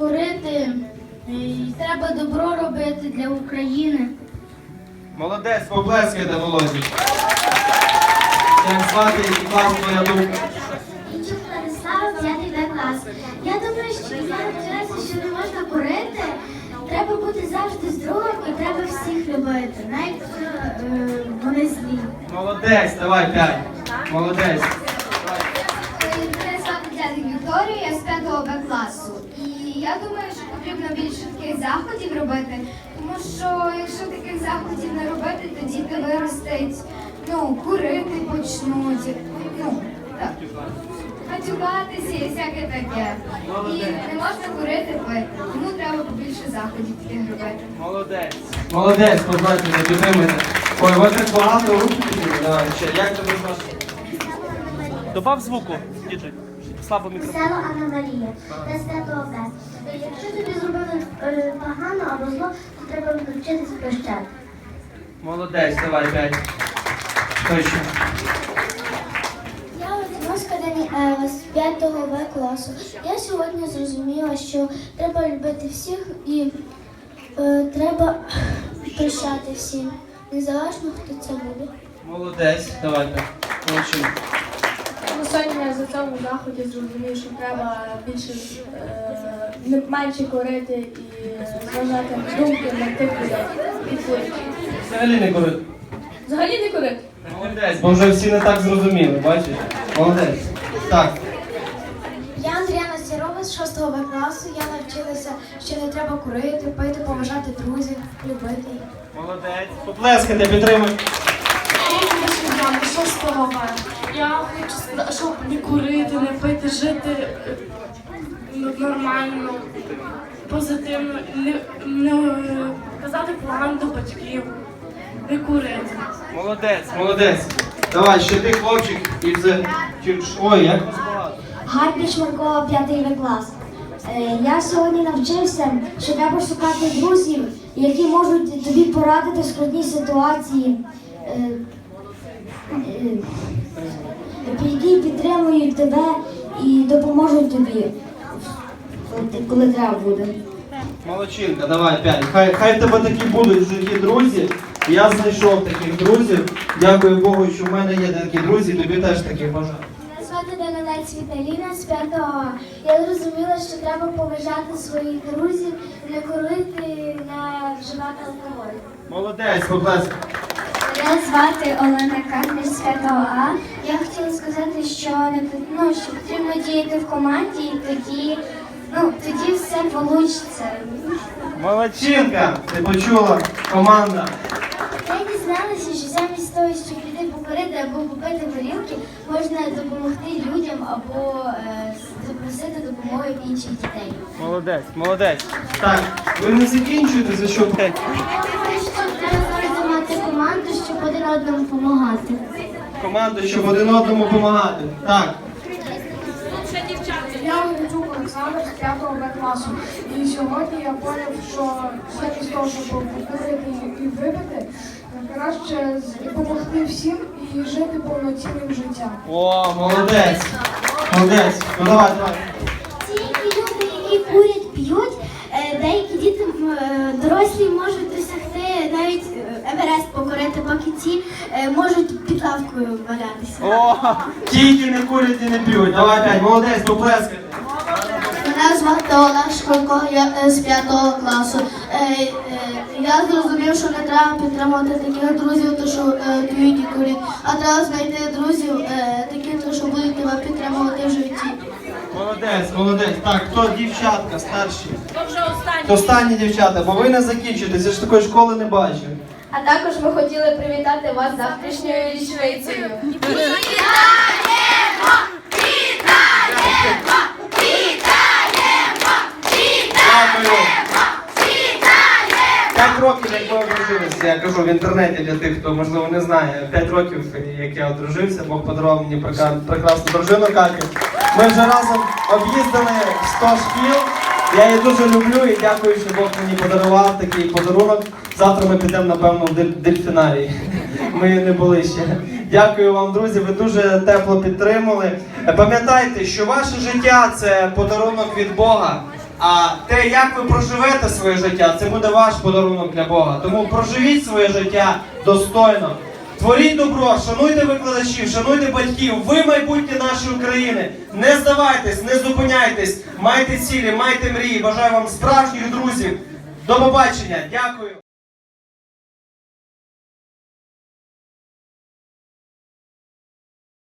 курити, і треба добро робити для України. Молодець, поплескайте, Володі. Як звати, який клас твоя думка? Інчук Владислава, 5 Б клас. Я думаю, що я навчилася, що не можна курити. Треба бути завжди з другом і треба всіх любити, навіть е, вони злі. Молодець, давай п'ять. Молодець. Мене звати дядя Вікторія, я з 5 Б класу. Я думаю, що потрібно більше таких заходів робити, тому що якщо таких заходів не робити, то діти виростуть, ну, курити почнуть, ну, так, матюкатися і всяке таке. І не можна курити пити, тому треба побільше заходів таких робити. Молодець. Молодець, поплескайте, підтримуйте. Ой, ви так багато. Давай, ще. Як тобі звати? Добав звуку, діджей. Слабо мікрофон. Село Анна Марія, та свято погано або зло, то треба навчитись прощати. Молодець, давай п'ять. Ще? Я Литвоська Дані Ева з 5 В класу. Я сьогодні зрозуміла, що треба любити всіх і е, треба прощати всім. Незалежно хто це буде. Молодець, давай п'ять. Молодчина. Ну, сьогодні за цьому заході зрозумів, що треба більше е, не менше корити і зважати на думки на тих людей. І курити. Взагалі не курити. Взагалі не корити. Молодець, бо вже всі не так зрозуміли, бачиш? Молодець. Так. Я Андріана Сірова з 6 В класу. Я навчилася, що не треба курити, пити, поважати друзів, любити їх. Молодець. Поплескайте, підтримуйте. Я хочу, щоб не курити, не пити, жити е, нормально, позитивно, не, не казати погано до батьків, не курити. Молодець, молодець. Давай, ще ти хлопчик і вже. Ой, як вас багато. Гарбіч Маркова, 5 клас. Е, Я сьогодні навчився, що треба шукати друзів, які можуть тобі порадити в складній ситуації, е, які підтримують тебе і допоможуть тобі, коли треба буде. Молодчинка, давай п'ять. Хай, хай тебе такі будуть в житті друзі. Я знайшов таких друзів. Дякую Богу, що в мене є такі друзі, тобі теж таких бажаю. Мене звати Данилець Віталіна з 5 А. Я зрозуміла, що треба поважати своїх друзів, не курити, не вживати алкоголь. Молодець, поплескай. Мене звати Олена 5 А. Я хотіла сказати, що не ну, що потрібно діяти в команді, і тоді, ну, тоді все вийде. Молодчинка, ти почула, команда. Я дізналася, що замість того, щоб піти покорити або попити горілки, можна допомогти людям або е, запросити допомоги інших дітей. Молодець, молодець. Так, ви не закінчуєте за що? Я думаю, що треба завжди мати команду, щоб один одному допомагати. Команду, щоб один одному допомагати. Так. Я Левчук Олександр з 5 Б класу. І сьогодні я поняв, що замість того, щоб покурити і випити, краще допомогти всім і жити повноцінним життям. О, молодець. Молодець. Ну давай, давай. Ті люди, які курять, п'ють, е, деякі діти е, дорослі можуть досягти навіть е, Еверест поки ті е, можуть під лавкою валятися. О, тільки не курять і не п'ють. Давай п'ять, молодець, поплескайте. Мене звати Олег Школько, я з 5 класу. Е, е, Я зрозумів, що не треба підтримувати таких друзів, то що п'ють і курять, а треба знайти друзів таких, то, що будуть тебе підтримувати в житті. Молодець, молодець. Так, хто дівчатка старші? То вже останні. Останні дівчата, бо ви не закінчите, я ж такої школи не бачив. А також ми хотіли привітати вас з завтрашньою річницею. Дякую. П'ять років, як ви одружилися, я кажу в інтернеті для тих, хто можливо не знає. П'ять років, як я одружився, Бог подарував мені прекрасну дружину Катю. Ми вже разом об'їздили 100 шкіл. Я її дуже люблю і дякую, що Бог мені подарував такий подарунок. Завтра ми підемо, напевно, в дель- дельфінарій. Ми не були ще. Дякую вам, друзі. Ви дуже тепло підтримали. Пам'ятайте, що ваше життя це подарунок від Бога. А те, як ви проживете своє життя, це буде ваш подарунок для Бога. Тому проживіть своє життя достойно. Творіть добро, шануйте викладачів, шануйте батьків. Ви майбутнє нашої України. Не здавайтесь, не зупиняйтесь, майте цілі, майте мрії. Бажаю вам справжніх друзів. До побачення. Дякую.